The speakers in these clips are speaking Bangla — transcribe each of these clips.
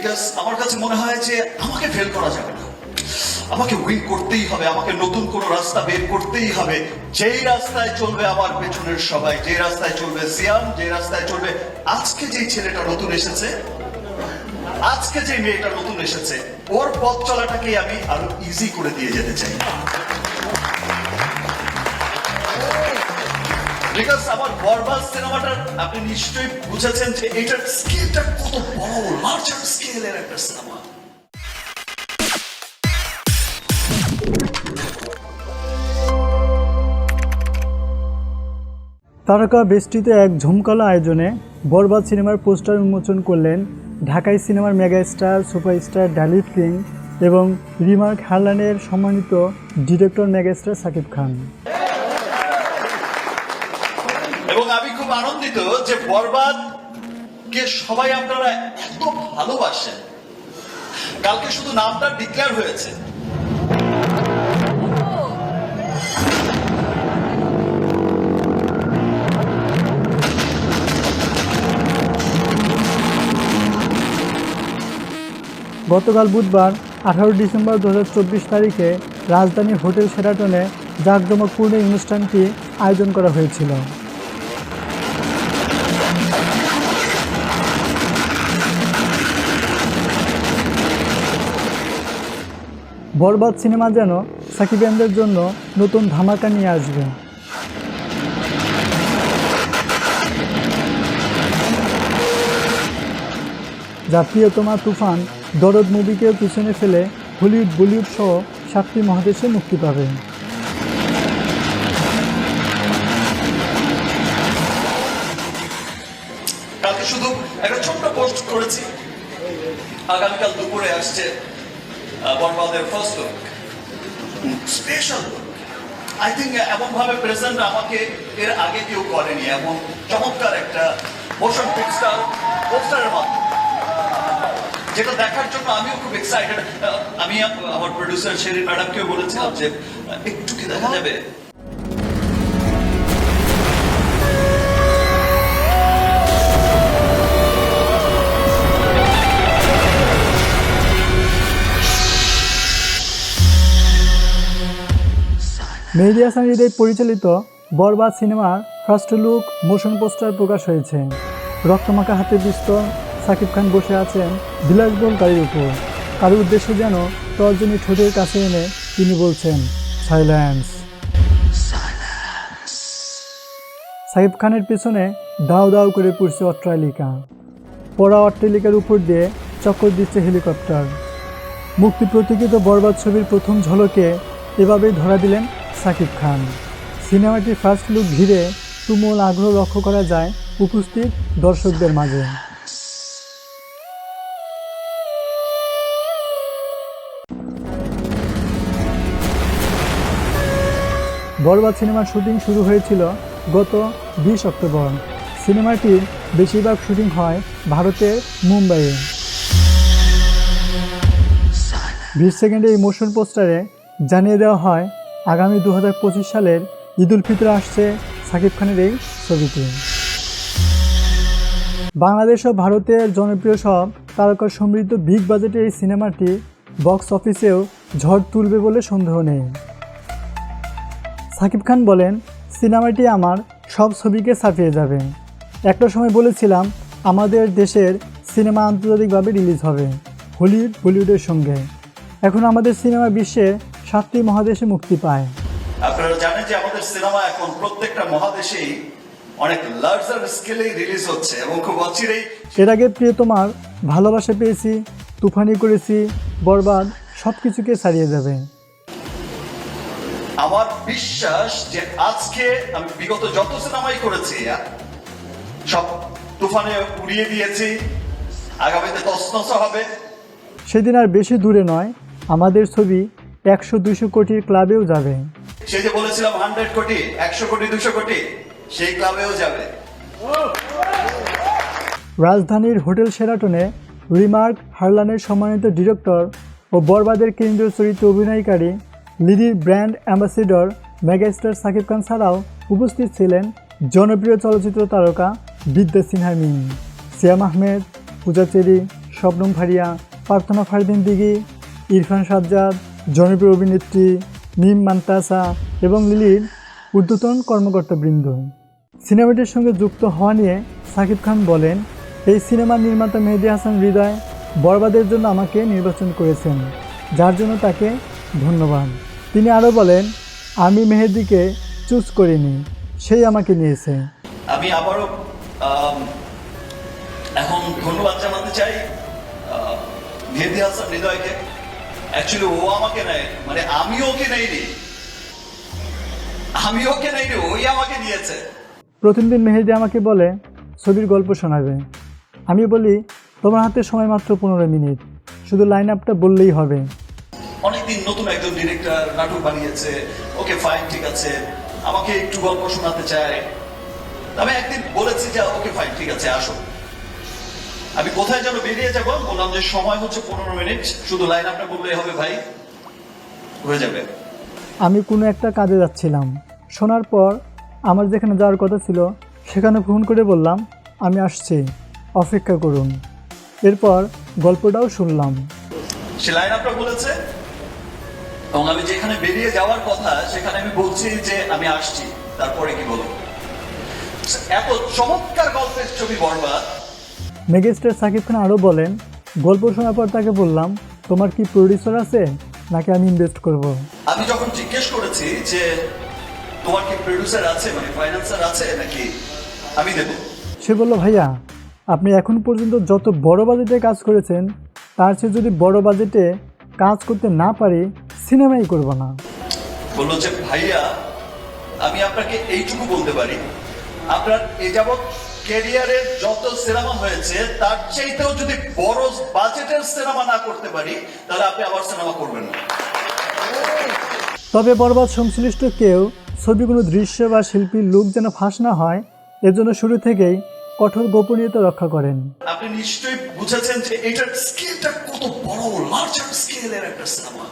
বিকজ আমার কাছে মনে হয় যে আমাকে ফেল করা যাবে না। আমাকে উইন করতেই হবে, আমাকে নতুন কোন রাস্তা বের করতেই হবে। যেই রাস্তায় চলবে আমার পেছনের সবাই যে রাস্তায় চলবে সিয়াম যে রাস্তায় চলবে আজকে যে ছেলেটা নতুন এসেছে, আজকে যে মেয়েটা নতুন এসেছে, ওর পথ চলাটাকে আমি আরও ইজি করে দিয়ে যেতে চাই। বিকজ আমার আপনি নিশ্চয়ই বুঝেছেন যে এটার স্কেলটা কত বড় লার্জার স্কেলের একটা সিনেমা। তারকা বেষ্টিতে এক ঝুমকালো আয়োজনে বরবাদ সিনেমার পোস্টার উন্মোচন করলেন ঢাকাই সিনেমার মেগাস্টার, সুপারস্টার ডালিফ কিং এবং রিমার্ক হারলানের সম্মানিত ডিরেক্টর মেগাস্টার সাকিব খান এবং আমি খুব আনন্দিত যে বরবাদ কে সবাই আপনারা এত ভালোবাসেন। কালকে শুধু নামটা ডিক্লেয়ার হয়েছে। গতকাল বুধবার, আঠারো ডিসেম্বর দু হাজার চব্বিশ তারিখে রাজধানীর হোটেল সেরাটনে জাঁকজমকপূর্ণ অনুষ্ঠানটি আয়োজন করা হয়েছিল। বরবাদ সিনেমা যেন সাকিবিয়ানদের জন্য নতুন ধামাকা নিয়ে আসবে। যা প্রিয়তমা তুফান দরদ মুভিকেও পিছনে ফেলে হলিউড, বলিউড সহ সাতটি মহাদেশে মুক্তি পাবে। শুধু একটা ছোট্ট পোস্ট করেছি। আগামীকাল দুপুরে আসছে। আহ, বরবাদের first look special I think এমনভাবে প্রেজেন্ট আমাকে এর আগে কেউ করেনি এমন চমৎকার একটা মোশন পিকচার পোস্টারের মাধ্যমে। যেটা দেখার জন্য আমিও খুব এক্সাইটেড আমি আম- আমার প্রডিউসার শেরি ম্যাডামকেও বলেছিলাম যে একটু কি দেখা যাবে? মেহেদি হাসান পরিচালিত বরবাদ সিনেমার ফার্স্ট লুক, মোশন পোস্টার প্রকাশ হয়েছে। রক্তমাখা হাতে পিস্তল সাকিব খান বসে আছেন বিলাসবহুল গাড়ির উপর। কারও উদ্দেশ্যে যেন তর্জনী ঠোঁটের কাছে এনে তিনি বলছেন, সাইলেন্স। সাকিব খানের পেছনে দাও দাও করে পড়ছে অট্টালিকা। পড়া অট্টালিকার উপর দিয়ে চক্কর দিচ্ছে হেলিকপ্টার। মুক্তি প্রতীক্ষিত বরবাদ ছবির প্রথম ঝলকে এভাবেই ধরা দিলেন সাকিব খান। সিনেমাটির ফার্স্ট লুক ঘিরে তুমুল আগ্রহ লক্ষ্য করা যায় উপস্থিত দর্শকদের মাঝে। বরবাদ সিনেমার শুটিং শুরু হয়েছিল গত বিশ অক্টোবর। সিনেমাটির বেশিরভাগ শুটিং হয় ভারতের মুম্বাইয়ে। বিশ সেকেন্ডে এই মোশন পোস্টারে জানিয়ে দেওয়া হয় আগামী দু হাজার পঁচিশ সালের ঈদ উল ফিতর আসছে সাকিব খানের এই ছবিটি বাংলাদেশ ও ভারতের জনপ্রিয় সব তারকা সমৃদ্ধ বিগ বাজেটের এই সিনেমাটি বক্স অফিসেও ঝড় তুলবে বলে সন্দেহ নেই। সাকিব খান বলেন, সিনেমাটি আমার সব ছবিকে ছাপিয়ে যাবে। একটা সময় বলেছিলাম, আমাদের দেশের সিনেমা আন্তর্জাতিকভাবে রিলিজ হবে, হলিউড, বলিউডের সঙ্গে। এখন আমাদের সিনেমা বিশ্বে সাতটি মহাদেশে মুক্তি পায়। আপনারা জানেন যে আমাদের সিনেমা এখন প্রত্যেকটা মহাদেশেই অনেক লার্জার স্কেলে রিলিজ হচ্ছে এবং খুব অচিরেই এর আগে প্রিয়তমার ভালোবাসা পেয়েছি তুফানি করেছি বরবাদ সব কিছুকে ছাড়িয়ে যাবে। আমার বিশ্বাস যে আজকে আমি বিগত যত সিনেমাই করেছি সব তুফানে উড়িয়ে দিয়েছি আগামীতে তসনস হবে। সেদিন আর বেশি দূরে নয় আমাদের ছবি একশো দুশো কোটির ক্লাবেও যাবে। সে যে বলেছিলাম হান্ড্রেড কোটি একশো কোটি দুশো কোটি সেই ক্লাবেও যাবে। রাজধানীর হোটেল সেরাটনে রিমার্ক হারলানের সম্মানিত ডিরেক্টর ও বরবাদের কেন্দ্রীয় চরিত্রে অভিনয়কারী লিডির brand ambassador megastar Shakib Khan ছাড়াও উপস্থিত ছিলেন জনপ্রিয় চলচ্চিত্র তারকা বিদ্যা সিনহা মিম সিয়াম আহমেদ পূজা চেরি শবনম ফারিয়া প্রার্থনা ফারদিন দিঘি ইরফান সাজ্জাদ জনপ্রিয় অভিনেত্রী মিম মান্তাসা এবং লিলির ঊর্ধ্বতন কর্মকর্তাবৃন্দ। সিনেমাটির সঙ্গে যুক্ত হওয়া নিয়ে সাকিব খান বলেন, এই সিনেমার নির্মাতা মেহেদি হাসান হৃদয় বরবাদের জন্য আমাকে নির্বাচন করেছেন, যার জন্য তাকে ধন্যবাদ। তিনি আরও বলেন, আমি মেহেদিকে চুজ করিনি, সেই আমাকে নিয়েছে। আমি আবারও এখন ধন্যবাদ জানাতে চাই মেহেদি হাসান হৃদয়কে। অ্যাকচুয়ালি ও আমাকে নেয়। মানে আমি ওকে নেইনি। আমি ওকে নেইনি ওই আমাকে নিয়েছে। প্রথম দিন মেহেদি আমাকে বলে ছবির গল্প শোনাবে। আমি বলি তোমার হাতে সময় মাত্র পনেরো মিনিট। শুধু লাইন আপটা বললেই হবে। অনেকদিন নতুন একজন ডিরেক্টর নাটক বানিয়েছে। ওকে ফাইন ঠিক আছে। আমাকে একটু গল্প শোনাতে চায়। আমি একদিন বলেছি যে ওকে ফাইন ঠিক আছে আসো। আমি কোথায় যেন বেরিয়ে যাব? বললাম যে সময় হচ্ছে পনেরো মিনিট। শুধু লাইন আপটা বললেই হবে ভাই। হয়ে যাবে। আমি কোনো একটা কাজে যাচ্ছিলাম। শোনার পর আমার যেখানে যাওয়ার কথা ছিল সেখানে ফোন করে বললাম আমি আসছি। অপেক্ষা করুন। এরপর গল্পটাও শুনলাম। সে লাইন আপটা বলেছে? এবং আমি যেখানে বেরিয়ে যাওয়ার কথা সেখানে আমি বলছি যে আমি আসছি। তারপরে কি বলব? এত চমৎকার গল্পের ছবি বরবাদ মেগাস্টার সাকিব খান আরও বলেন গল্প শোনার পর তাকে বললাম তোমার কি প্রডিউসার আছে? নাকি আমি ইনভেস্ট করব। আমি যখন জিজ্ঞেস করেছি যে তোমার কি প্রডিউসার আছে? মানে ফাইন্যান্সার আছে? নাকি আমি দেবো? সে বলল ভাইয়া আপনি এখন পর্যন্ত যত বড় বাজেটে কাজ করেছেন তার চেয়ে যদি বড় বাজেটে কাজ করতে না পারি সিনেমাই করব না। বলল যে ভাইয়া আমি আপনাকে এইটুকু বলতে পারি। আপনার এ যাবৎ ক্যারিয়ারের যত সিনেমা হয়েছে তার চাইতেও যদি বড় বাজেটের সিনেমা না করতে পারি তাহলে আপনি আবার সিনেমা করবেন না। তবে বরবাদ সংশ্লিষ্ট কেউ ছবি কোনো দৃশ্য বা শিল্পীর লুক যেন ফাঁস না হয় এজন্য শুরু থেকেই কঠোর গোপনীয়তা রক্ষা করেন। আপনি নিশ্চয়ই বুঝেছেন যে এটার স্কেলটা কত বড় লার্জার স্কেলের একটা সিনেমা।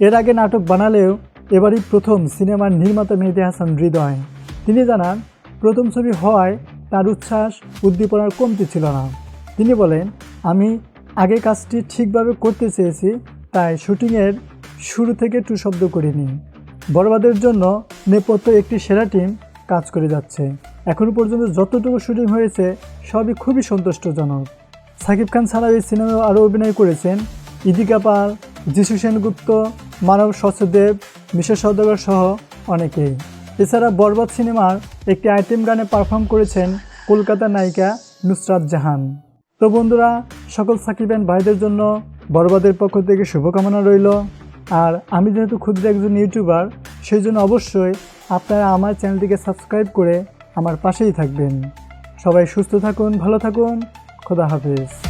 এর আগে নাটক বানালেও এবারই প্রথম সিনেমার নির্মাতা মেহেদি হাসান হৃদয়। তিনি জানান প্রথম ছবি হওয়ায় তার উচ্ছ্বাস উদ্দীপনার কমতি ছিল না। তিনি বলেন, আমি আগে কাজটি ঠিকভাবে করতে চেয়েছি, তাই শুটিংয়ের শুরু থেকে টু শব্দ করিনি। বরবাদের জন্য নেপথ্য একটি সেরা টিম কাজ করে যাচ্ছে। এখনও পর্যন্ত যতটুকু শুটিং হয়েছে, সবই খুবই সন্তুষ্টজনক। সাকিব খান ছাড়াও এই সিনেমায় আরও অভিনয় করেছেন ইদিকা পাল, যিশু সেনগুপ্ত, মানব সচদেব মিশা সওদাগর সহ অনেকেই। এছাড়া বরবাদ সিনেমার একটি আইটেম গানে পারফর্ম করেছেন কলকাতা নায়িকা নুসরাত জাহান। তো বন্ধুরা, সকল সাকিবেন ভাইদের জন্য বরবাদের পক্ষ থেকে শুভকামনা রইল। আর আমি যেহেতু ক্ষুদ্র একজন ইউটিউবার, সেই জন্য অবশ্যই আপনারা আমার চ্যানেলটিকে সাবস্ক্রাইব করে আমার পাশেই থাকবেন। সবাই সুস্থ থাকুন, ভালো থাকুন, খোদা হাফেজ।